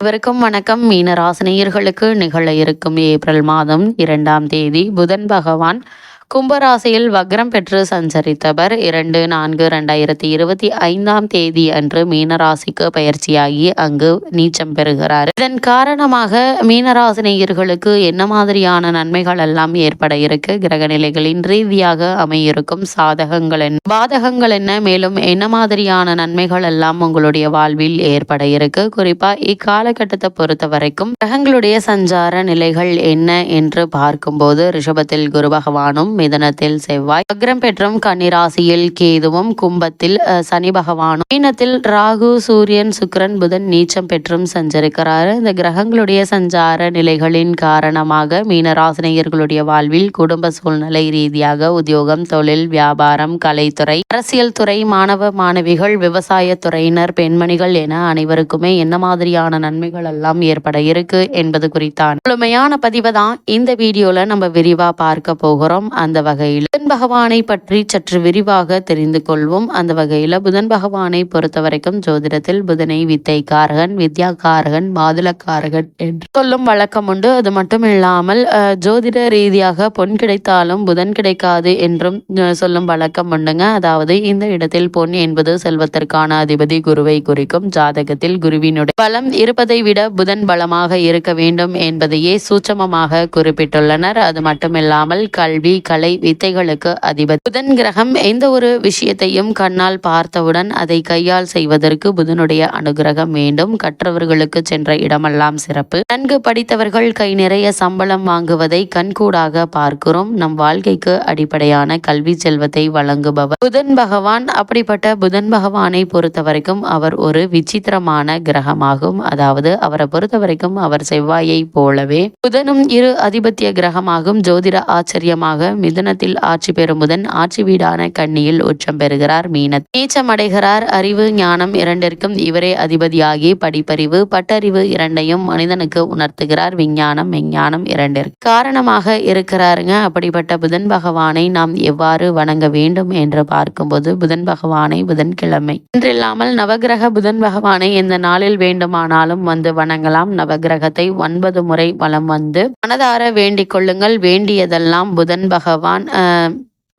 அனைவருக்கும் வணக்கம். மீன ராசினியர்களுக்கு நிகழ இருக்கும் ஏப்ரல் மாதம் இரண்டாம் தேதி புதன் பகவான் கும்பராசியில் வக்ரம் பெற்று சஞ்சரித்தவர். இரண்டு நான்கு ரெண்டாயிரத்தி இருபத்தி ஐந்தாம் தேதி அன்று மீனராசிக்கு பயிற்சியாகி அங்கு நீச்சம் பெறுகிறார். இதன் காரணமாக மீனராசினியர்களுக்கு என்ன மாதிரியான நன்மைகள் எல்லாம் ஏற்பட இருக்கு? கிரக நிலைகளின் ரீதியாக அமையிருக்கும் சாதகங்கள் என்ன? பாதகங்கள் என்ன? மேலும் என்ன மாதிரியான நன்மைகள் எல்லாம் உங்களுடைய வாழ்வில் ஏற்பட இருக்கு? குறிப்பா இக்காலகட்டத்தை பொறுத்த வரைக்கும் கிரகங்களுடைய சஞ்சார நிலைகள் என்ன என்று பார்க்கும்போது ரிஷபத்தில் குரு பகவானும் மிதனத்தில் செவ்வாய் வக்ரம் பெற்றும் கன்னிராசியில் கேதுவும் கும்பத்தில் சனி பகவானும். மீனத்தில் ராகு சூரியன் சுக்கிரன் புதன் நீச்சம் பெற்றும் சஞ்சரிக்கிறாரு. இந்த கிரகங்களுடைய சஞ்சார நிலைகளின் காரணமாக மீனராசினியர்களுடைய வாழ்வில் குடும்ப சூழ்நிலை ரீதியாக உத்தியோகம் தொழில் வியாபாரம் கலைத்துறை அரசியல் துறை மாணவ மாணவிகள் விவசாய துறையினர் பெண்மணிகள் என அனைவருக்குமே என்ன மாதிரியான நன்மைகள் எல்லாம் ஏற்பட இருக்கு என்பது குறித்தான். முழுமையான பதிவை தான் இந்த வீடியோல நம்ம விரிவா பார்க்க போகிறோம். அந்த வகையில் புதன் பகவானை பற்றி சற்று விரிவாக தெரிந்து கொள்வோம். அந்த வகையில் புதன் பகவானை பொறுத்த வரைக்கும் ஜோதிடத்தில் புதனை வித்தைக்காரகன் வித்யாக்காரகன் மாதுளக்காரகன் என்று சொல்லும் வழக்கம் உண்டு. அது மட்டும் இல்லாமல் ஜோதிட ரீதியாக பொன் கிடைத்தாலும் புதன் கிடைக்காது என்றும் சொல்லும் வழக்கம் உண்டுங்க. அதாவது இந்த இடத்தில் பொன் என்பது செல்வத்திற்கான அதிபதி குருவை குறிக்கும் ஜாதகத்தில் குருவினுடைய பலம் இருப்பதை விட புதன் பலமாக இருக்க வேண்டும் என்பதையே சூட்சமமாக குறிப்பிட்டுள்ளனர். அது மட்டுமில்லாமல் கல்வி கலை வித்தைகளுக்கு அதிபதி. புதன் கிரகம் எந்த ஒரு விஷயத்தையும் கண்ணால் பார்த்தவுடன் அதை கையால் செய்வதற்கு புதனுடைய அனுகிரகம் வேண்டும். கற்றவர்களுக்கு சென்ற இடமெல்லாம் சிறப்பு. நன்கு படித்தவர்கள் கை நிறைய சம்பளம் வாங்குவதை கண்கூடாக பார்க்கிறோம். நம் வாழ்க்கைக்கு அடிப்படையான கல்வி செல்வத்தை வழங்குபவர். புதன் பகவான் அப்படிப்பட்ட புதன் பகவானை பொறுத்த வரைக்கும் அவர் ஒரு விசித்திரமான கிரகமாகும். அதாவது அவரை பொறுத்த வரைக்கும் அவர் செவ்வாயை போலவே புதனும் இரு அதிபத்திய கிரகமாகும். ஜோதிட ஆச்சரியமாக மிதுனத்தில் ஆட்சி பெறும் புதன் ஆட்சி வீடான கன்னியில் உச்சம் பெறுகிறார் மீன நீச்சம் அடைகிறார் அறிவு ஞானம் இரண்டிற்கும் இவரே அதிபதியாகி படிப்பறிவு பட்டறிவு இரண்டையும் மனிதனுக்கு உணர்த்துகிறார். விஞ்ஞானம் விஞ்ஞானம் இரண்டிற்கு. காரணமாக இருக்கிறாருங்க. அப்படிப்பட்ட புதன் பகவானை நாம் எவ்வாறு வணங்க வேண்டும் என்று பார்க்கும்போது புதன் பகவானை புதன்கிழமை. இன்றில்லாமல் நவகிரக புதன் பகவானை எந்த நாளில் வேண்டுமானாலும் வந்து வணங்கலாம். நவகிரகத்தை ஒன்பது முறை வலம் வந்து மனதார வேண்டிக் கொள்ளுங்கள். வேண்டியதெல்லாம் புதன் பகவான் பகவான்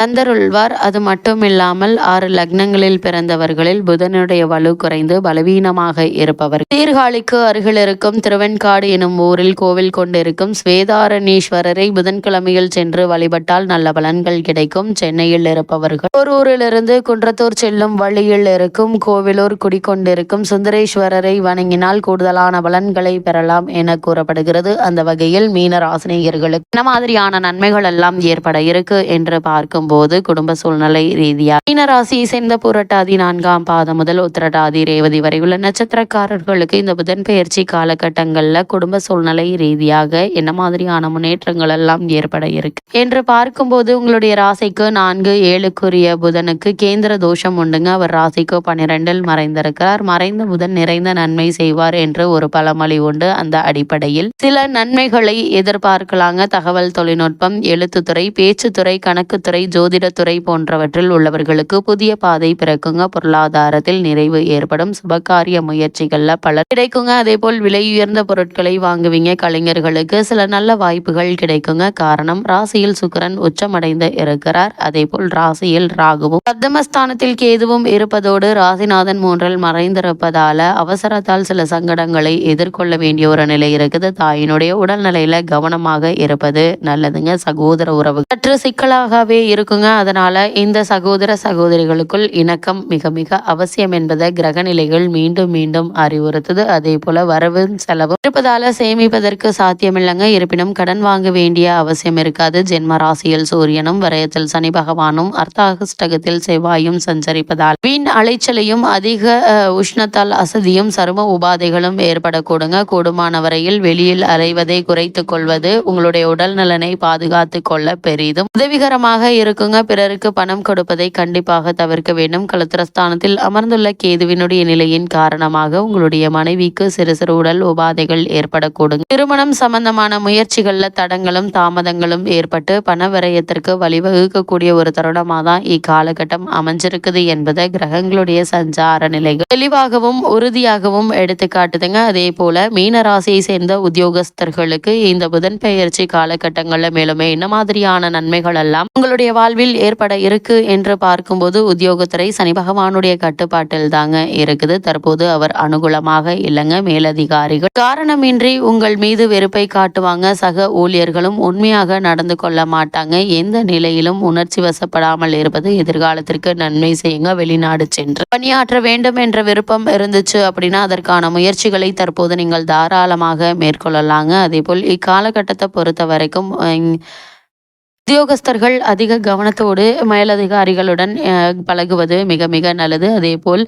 தந்தருள்வார் அது மட்டுமில்லாமல் ஆறு லக்னங்களில் பிறந்தவர்களில் புதனுடைய வலு குறைந்து பலவீனமாக இருப்பவர். சீர்காழிக்கு அருகில் இருக்கும் திருவெண்காடு எனும் ஊரில் கோவில் கொண்டிருக்கும் ஸ்வேதாரணீஸ்வரரை புதன்கிழமையில் சென்று வழிபட்டால் நல்ல பலன்கள் கிடைக்கும். சென்னையில் இருப்பவர்கள். ஒரு ஊரிலிருந்து குன்றத்தூர் செல்லும் வழியில் இருக்கும் கோவிலூர் குடிக்கொண்டிருக்கும் சுந்தரேஸ்வரரை வணங்கினால் கூடுதலான பலன்களை பெறலாம் என கூறப்படுகிறது. அந்த வகையில் மீன ராசினியர்களுக்கு என்ன மாதிரியான நன்மைகள் எல்லாம் ஏற்பட இருக்கு என்று பார்க்கும் போது குடும்ப சூழ்நிலை ரீதியாக மீன ராசியை சேர்ந்த புரட்டாதி நான்காம் பாதம் முதல் உத்திரட்டாதி ரேவதி வரை உள்ள நட்சத்திரக்காரர்களுக்கு இந்த புதன் பெயர்ச்சி காலகட்டங்கள்ல குடும்ப சூழ்நிலை ரீதியாக என்ன மாதிரியான முன்னேற்றங்கள் எல்லாம் ஏற்பட இருக்கு? என்று பார்க்கும்போது உங்களுடைய ராசிக்கு நான்கு ஏழுக்குரிய புதனுக்கு கேந்திர தோஷம் உண்டுங்க. அவர் ராசிக்கு பன்னிரெண்டில் மறைந்திருக்கிறார். மறைந்த புதன் நிறைந்த நன்மை செய்வார் என்று ஒரு பழமொழி உண்டு அந்த அடிப்படையில். சில நன்மைகளை எதிர்பார்க்கலாங்க. தகவல் தொழில்நுட்பம் எழுத்துத்துறை பேச்சுத்துறை கணக்குத்துறை ஜோதிடத்துறை போன்றவற்றில் உள்ளவர்களுக்கு புதிய பாதை பிறக்குங்க. பொருளாதாரத்தில் நிறைவு ஏற்படும். சுபகாரிய முயற்சிகள்ல பலர் கிடைக்குங்க. அதே போல் விலை உயர்ந்த பொருட்களை வாங்குவீங்க. கலைஞர்களுக்கு சில நல்ல வாய்ப்புகள் கிடைக்குங்க. காரணம் ராசியில் சுக்கிரன் உச்சமடைந்து இருக்கிறார். அதே போல் ராசியில் ராகுவும் சப்தமஸ்தானத்தில் கேதுவும் இருப்பதோடு ராசிநாதன் மூன்றில் மறைந்திருப்பதால அவசரத்தால் சில சங்கடங்களை எதிர்கொள்ள வேண்டிய ஒரு நிலை இருக்குது. தாயினுடைய உடல்நிலையில கவனமாக இருப்பது நல்லதுங்க. சகோதர உறவு சற்று சிக்கலாகவே இருக்குங்க. அதனால் இந்த சகோதர சகோதரிகளுக்குள் இணக்கம் மிக மிக அவசியம் என்பதை கிரகநிலைகள் மீண்டும் மீண்டும் அறிவுறுத்துது. அதே போல் வரவும் செலவும் இருப்பதால் சேமிப்பதற்கு சாத்தியமில்லைங்க. இருப்பினும் கடன் வாங்க வேண்டிய அவசியம் இருக்காது. ஜென்ம ராசியில் சூரியனும் வரையத்தில் சனி பகவானும் அர்த்தாகஸ்டகத்தில் செவ்வாயும் சஞ்சரிப்பதால் வீண் அலைச்சலையும் அதிக உஷ்ணத்தால் அசதியும் சரும உபாதைகளும் ஏற்படக்கூடுங்க. கூடுமான வரையில் வெளியில் அலைவதை குறைத்துக் கொள்வது உங்களுடைய உடல் நலனை பாதுகாத்து கொள்ள பெரிதும் உதவிகரமாக இருக்கும் இருக்குங்க பிறருக்கு பணம் கொடுப்பதை கண்டிப்பாக தவிர்க்க வேண்டும். கலத்திரஸ்தானத்தில் அமர்ந்துள்ள கேதுவினுடைய நிலையின் காரணமாக உங்களுடைய மனைவிக்கு சிறு சிறு உடல் உபாதைகள் ஏற்படக்கூடும். திருமணம் சம்பந்தமான முயற்சிகள்ல தடங்களும் தாமதங்களும் ஏற்பட்டு பண விரயத்திற்கு வழிவகுக்கக்கூடிய ஒரு தருணமாக தான் இக்காலகட்டம் அமைஞ்சிருக்குது என்பதை கிரகங்களுடைய சஞ்சார நிலைகள் தெளிவாகவும் உறுதியாகவும் எடுத்து காட்டுதுங்க அதே போல மீனராசியை சேர்ந்த உத்தியோகஸ்தர்களுக்கு இந்த புதன் பெயர்ச்சி காலகட்டங்களில் மேலுமே என்ன மாதிரியான நன்மைகள் எல்லாம் உங்களுடைய வாழ்வில் ஏற்பட இருக்கு என்று பார்க்கும்போது உத்தியோகத்துறை சனி பகவானுடைய கட்டுப்பாட்டில் தாங்க இருக்குது. தற்போது அவர் அனுகூலமாக இல்லைங்க. மேலதிகாரிகள் காரணமின்றி உங்கள் மீது வெறுப்பை காட்டுவாங்க. சக ஊழியர்களும் உண்மையாக நடந்து கொள்ள மாட்டாங்க. எந்த நிலையிலும் உணர்ச்சி வசப்படாமல் இருப்பது எதிர்காலத்திற்கு நன்மை செய்யுங்க. வெளிநாடு சென்று பணியாற்ற வேண்டும் என்ற விருப்பம் இருந்துச்சு அப்படின்னா அதற்கான முயற்சிகளை தற்போது நீங்கள் தாராளமாக மேற்கொள்ளலாங்க. அதே போல் இக்காலகட்டத்தை பொறுத்த வரைக்கும் உத்தியோகஸ்தர்கள் அதிக கவனத்தோடு மேலதிகாரிகளுடன் பழகுவது மிக மிக நல்லது. அதேபோல்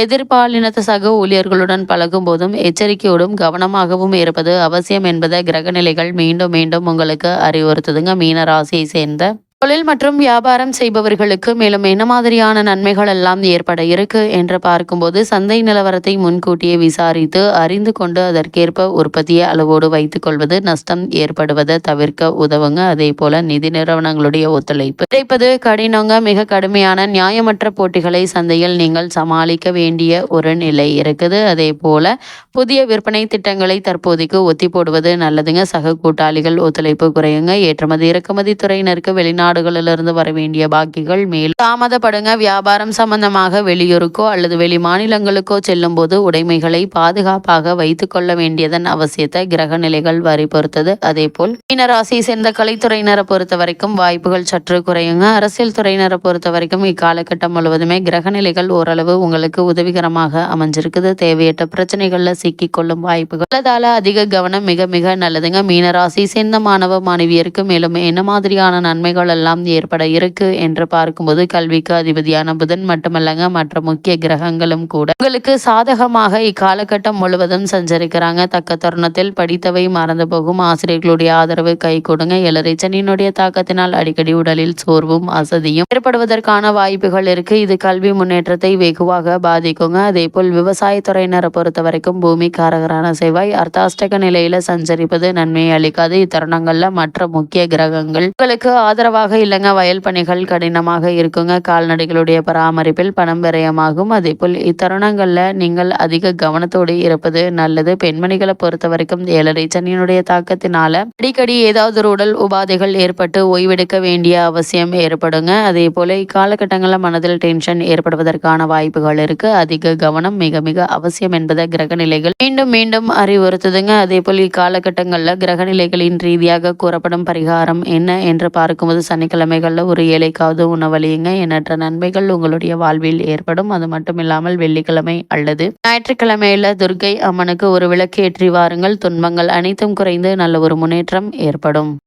எதிர்பாலினத்த சக ஊழியர்களுடன் பழகும் போதும் எச்சரிக்கையோடும் கவனமாகவும் இருப்பது அவசியம் என்பதை கிரகநிலைகள் மீண்டும் மீண்டும் உங்களுக்கு அறிவுறுத்துதுங்க. மீன ராசியை சேர்ந்த தொழில் மற்றும் வியாபாரம் செய்பவர்களுக்கு மேலும் என்ன மாதிரியான நன்மைகள் எல்லாம் ஏற்பட இருக்கு என்று பார்க்கும்போது சந்தை நிலவரத்தை முன்கூட்டியே விசாரித்து அறிந்து கொண்டு அதற்கேற்ப உற்பத்தியை அளவோடு வைத்துக் கொள்வது நஷ்டம் ஏற்படுவதை தவிர்க்க உதவுங்க. அதே போல நிதி நிறுவனங்களுடைய ஒத்துழைப்பு. கிடைப்பது கடினங்க மிக கடுமையான நியாயமற்ற போட்டிகளை சந்தையில் நீங்கள் சமாளிக்க வேண்டிய ஒரு நிலை இருக்குது. அதே போல புதிய விற்பனை திட்டங்களை தற்போதைக்கு ஒத்தி போடுவது நல்லதுங்க. சக கூட்டாளிகள் ஒத்துழைப்பு குறையுங்க. ஏற்றுமதி இறக்குமதி துறையினருக்கு வெளிநாடு வெளிநாடுகளிலிருந்து வர வேண்டிய பாக்கிகள் மேலும் தாமதப்படுங்க. வியாபாரம் சம்பந்தமாக வெளியூருக்கோ அல்லது வெளி மாநிலங்களுக்கோ செல்லும் போது உடைமைகளை பாதுகாப்பாக வைத்துக் கொள்ள வேண்டியதன் அவசியத்தை கிரக நிலைகள் வரி பொறுத்தது. அதே போல் மீனராசி சேர்ந்த கலைத்துறையினரை பொறுத்த வரைக்கும் வாய்ப்புகள் சற்று குறையுங்க. அரசியல் துறையினரை பொறுத்த வரைக்கும் இக்காலகட்டம் முழுவதுமே கிரக நிலைகள் ஓரளவு உங்களுக்கு உதவிகரமாக அமைஞ்சிருக்குது. தேவையற்ற பிரச்சனைகள்ல சிக்கிக் கொள்ளும் வாய்ப்புகள். உள்ளதால அதிக கவனம் மிக மிக நல்லதுங்க. மீனராசி சேர்ந்த மாணவ மாணவியருக்கு மேலும் என்ன மாதிரியான நன்மைகள் எல்லாம் ஏற்பட இருக்கு என்று பார்க்கும்போது கல்விக்கு அதிபதியான புதன் மட்டுமல்லங்க மற்ற முக்கிய கிரகங்களும் கூட உங்களுக்கு சாதகமாக இக்காலகட்டம் முழுவதும் சஞ்சரிக்கிறாங்க. தக்க தருணத்தில் படித்தவை மறந்து போகும். ஆசிரியர்களுடைய ஆதரவு கை கொடுங்க. இளரை சனியினுடைய தாக்கத்தினால் அடிக்கடி உடலில் சோர்வும் அசதியும் ஏற்படுவதற்கான வாய்ப்புகள் இருக்கு. இது கல்வி முன்னேற்றத்தை வெகுவாக பாதிக்குங்க. அதே போல் விவசாயத்துறையினரை பொறுத்த வரைக்கும் பூமி காரகரான செவ்வாய் அர்த்தாஷ்டக நிலையில சஞ்சரிப்பது நன்மையை அளிக்காது. இத்தருணங்கள்ல மற்ற முக்கிய கிரகங்கள் உங்களுக்கு ஆதரவாக இல்லைங்க. வயல் பணிகள் கடினமாக இருக்குங்க. கால்நடைகளுடைய பராமரிப்பில் பணம் விரயமாகும். அதே போல் இத்தருணங்களில் நீங்கள் அதிக கவனத்தோடு இருப்பது நல்லது. பெண்மணிகளை பொறுத்த வரைக்கும் ஏழரை சனியினுடைய தாக்கத்தினால அடிக்கடி ஏதாவது ஒரு உடல் உபாதைகள் ஏற்பட்டு ஓய்வெடுக்க வேண்டிய அவசியம் ஏற்படுங்க. அதே போல இக்காலகட்டங்களில் மனதில் டென்ஷன் ஏற்படுவதற்கான வாய்ப்புகள் இருக்கு. அதிக கவனம் மிக மிக அவசியம் என்பதை கிரகநிலைகள் மீண்டும் மீண்டும் அறிவுறுத்துதுங்க. அதே போல் இக்காலகட்டங்களில் கிரகநிலைகளின் ரீதியாக கூறப்படும் பரிகாரம் என்ன என்று பார்க்கும்போது சனிக்கிழமைகளில் ஒரு ஏழைக்காவது உணவழியுங்க எண்ணற்ற நன்மைகள் உங்களுடைய வாழ்வில் ஏற்படும். அது மட்டும் இல்லாமல் வெள்ளிக்கிழமை அல்லது ஞாயிற்றுக்கிழமையில துர்க்கை அம்மனுக்கு ஒரு விளக்கு ஏற்றி வாருங்கள். துன்பங்கள் அனைத்தும் குறைந்து நல்ல ஒரு முன்னேற்றம் ஏற்படும்.